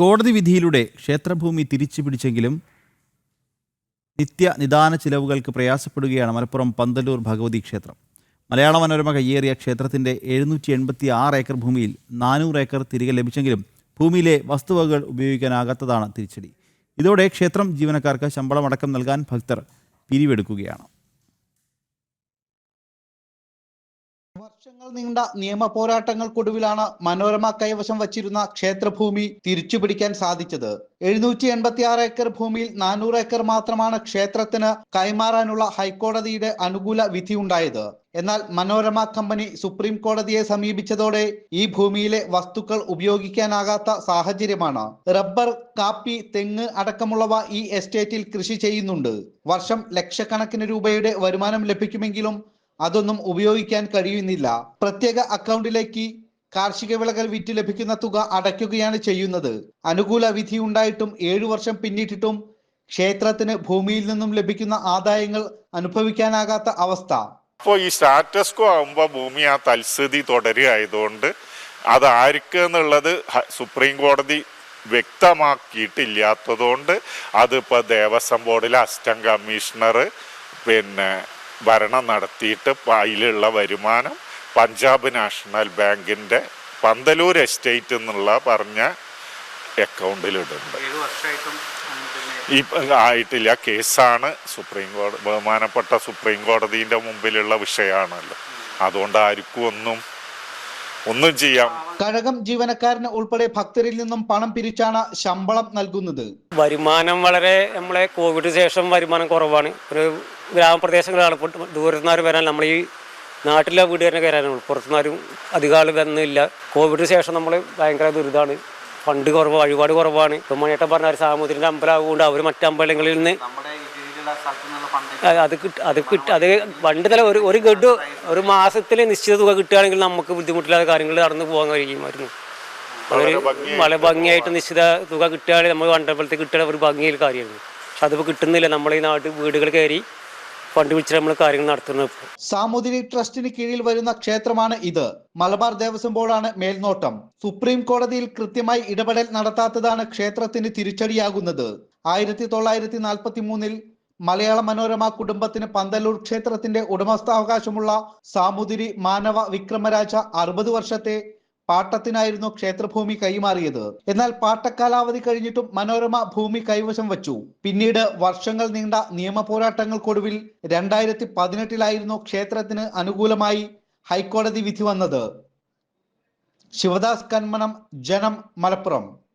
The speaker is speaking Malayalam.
കോടതി വിധിയിലൂടെ ക്ഷേത്രഭൂമി തിരിച്ചു പിടിച്ചെങ്കിലും നിത്യ നിദാന ചിലവുകൾക്ക് പ്രയാസപ്പെടുകയാണ് മലപ്പുറം പന്തല്ലൂർ ഭഗവതി ക്ഷേത്രം. മലയാള മനോരമ കയ്യേറിയ ക്ഷേത്രത്തിന്റെ എഴുന്നൂറ്റി എൺപത്തി ആറ് ഏക്കർ ഭൂമിയിൽ നാനൂറ് ഏക്കർ തിരികെ ലഭിച്ചെങ്കിലും ഭൂമിയിലെ വസ്തുവകകൾ ഉപയോഗിക്കാനാകാത്തതാണ് തിരിച്ചടി. ഇതോടെ ക്ഷേത്രം ജീവനക്കാർക്ക് ശമ്പളമടക്കം നൽകാൻ ഭക്തർ പിരിവെടുക്കുകയാണ്. വർഷങ്ങൾ നീണ്ട നിയമ പോരാട്ടങ്ങൾക്കൊടുവിലാണ് മനോരമ കൈവശം വച്ചിരുന്ന ക്ഷേത്രഭൂമി തിരിച്ചുപിടിക്കാൻ സാധിച്ചത്. എഴുന്നൂറ്റി എൺപത്തി ആറ് ഏക്കർ ഭൂമിയിൽ നാനൂറ് ഏക്കർ മാത്രമാണ് ക്ഷേത്രത്തിന് കൈമാറാനുള്ള ഹൈക്കോടതിയുടെ അനുകൂല വിധിയുണ്ടായത്. എന്നാൽ മനോരമ കമ്പനി സുപ്രീം കോടതിയെ സമീപിച്ചതോടെ ഈ ഭൂമിയിലെ വസ്തുക്കൾ ഉപയോഗിക്കാനാകാത്ത സാഹചര്യമാണ്. റബ്ബർ കാപ്പി തെങ്ങ് അടക്കമുള്ളവ ഈ എസ്റ്റേറ്റിൽ കൃഷി ചെയ്യുന്നുണ്ട്. വർഷം ലക്ഷക്കണക്കിന് രൂപയുടെ വരുമാനം ലഭിക്കുമെങ്കിലും അതൊന്നും ഉപയോഗിക്കാൻ കഴിയുന്നില്ല. പ്രത്യേക അക്കൗണ്ടിലേക്ക് കാർഷിക വിളകൾ വിറ്റ് ലഭിക്കുന്ന തുക അടയ്ക്കുകയാണ് ചെയ്യുന്നത്. അനുകൂല വിധി ഉണ്ടായിട്ടും ഏഴു വർഷം പിന്നിട്ടിട്ടും ക്ഷേത്രത്തിന് ഭൂമിയിൽ നിന്നും ലഭിക്കുന്ന ആദായങ്ങൾ അനുഭവിക്കാനാകാത്ത അവസ്ഥ. അപ്പോ ഈ സ്റ്റാറ്റസ് കോ ആകുമ്പോൾ ഭൂമി ആ തൽസ്ഥിതി തുടരുകയായതുകൊണ്ട് അത് ആർക്ക് എന്നുള്ളത് സുപ്രീം കോടതി വ്യക്തമാക്കിയിട്ടില്ലാത്തതുകൊണ്ട് അതിപ്പോൾ ദേവസ്വം ബോർഡിലെ അസിസ്റ്റന്റ് കമ്മീഷണർ പിന്നെ ഭരണം നടത്തിയിട്ട് അതിലുള്ള വരുമാനം പഞ്ചാബ് നാഷണൽ ബാങ്കിന്റെ പന്തലൂർ എസ്റ്റേറ്റ് എന്നുള്ള പറഞ്ഞ അക്കൗണ്ടിലിടുന്നുണ്ട്. ഈ ആയിട്ടില്ല. കേസാണ് സുപ്രീം കോടതി ബഹുമാനപ്പെട്ട സുപ്രീം കോടതിന്റെ മുമ്പിലുള്ള വിഷയമാണല്ലോ. അതുകൊണ്ട് ആർക്കും ഒന്നും ഒന്നും ചെയ്യാം. കഴകം ജീവനക്കാരന് ഉൾപ്പെടെ ഭക്തരിൽ നിന്നും പണം പിരിച്ചാണ് ശമ്പളം നൽകുന്നത്. വരുമാനം വളരെ നമ്മളെ കോവിഡ് ശേഷം വരുമാനം കുറവാണ്. ഒരു ഗ്രാമപ്രദേശങ്ങളാണ് ഇപ്പോൾ ദൂരത്തുനിന്ന് വരാൻ നമ്മൾ ഈ നാട്ടിലെ വീടുകാരനൊക്കെ കയറാനുള്ളൂ പുറത്തുനിന്നാരും അധികം ആൾ വന്നില്ല. കോവിഡ് ശേഷം നമ്മൾ ഭയങ്കര ദുരിതമാണ് ഫണ്ട് കുറവ് വഴിപാട് കുറവാണ്. ഇപ്പം മണിയേട്ടൻ പറഞ്ഞ ഒരു സാമൂതിരിന്റെ അമ്പലമാകൊണ്ട് അവർ മറ്റമ്പലങ്ങളിൽ നിന്ന് അത് അത് കിട്ട അത് കിട്ട അത് പണ്ട് തല ഒരു ഒരു ഗഡു ഒരു മാസത്തിൽ നിശ്ചിത തുക കിട്ടുകയാണെങ്കിൽ നമുക്ക് ബുദ്ധിമുട്ടില്ലാത്ത കാര്യങ്ങൾ നടന്നു പോകാൻ കഴിയുമായിരുന്നു. വളരെ വളരെ ഭംഗിയായിട്ട് നിശ്ചിത തുക കിട്ടുകയാണെങ്കിൽ നമ്മൾ മണ്ഡപത്തിൽ കിട്ടുക ഒരു ഭംഗിയിൽ കാര്യമായിരുന്നു. പക്ഷെ അതിപ്പോൾ കിട്ടുന്നില്ല. നമ്മളീ നാട്ടിൽ വീടുകൾ കയറി ഫണ്ട് വിളിച്ച് നമ്മൾ കാര്യങ്ങൾ നടത്തുന്നത് സാമൂതിരി ട്രസ്റ്റിന് കീഴിൽ വരുന്ന ക്ഷേത്രമാണ് ഇത്. മലബാർ ദേവസ്വം ബോർഡാണ് മേൽനോട്ടം. സുപ്രീം കോടതിയിൽ കൃത്യമായി ഇടപെടൽ നടത്താത്തതാണ് ക്ഷേത്രത്തിന് തിരിച്ചടിയാകുന്നത്. ആയിരത്തി തൊള്ളായിരത്തി നാൽപ്പത്തി മൂന്നിൽ മലയാള മനോരമ കുടുംബത്തിന് പന്തല്ലൂർ ക്ഷേത്രത്തിന്റെ ഉടമസ്ഥാവകാശമുള്ള സാമൂതിരി മാനവ വിക്രമരാജ അറുപത് വർഷത്തെ പാട്ടത്തിനായിരുന്നു ക്ഷേത്രഭൂമി കൈമാറിയത്. എന്നാൽ പാട്ടക്കാലാവധി കഴിഞ്ഞിട്ടും മനോരമ ഭൂമി കൈവശം വച്ചു. പിന്നീട് വർഷങ്ങൾ നീണ്ട നിയമ പോരാട്ടങ്ങൾക്കൊടുവിൽ രണ്ടായിരത്തി പതിനെട്ടിലായിരുന്നു ക്ഷേത്രത്തിന് അനുകൂലമായി ഹൈക്കോടതി വിധി വന്നത്. ശിവദാസ് കന്മനം ജനം മലപ്പുറം.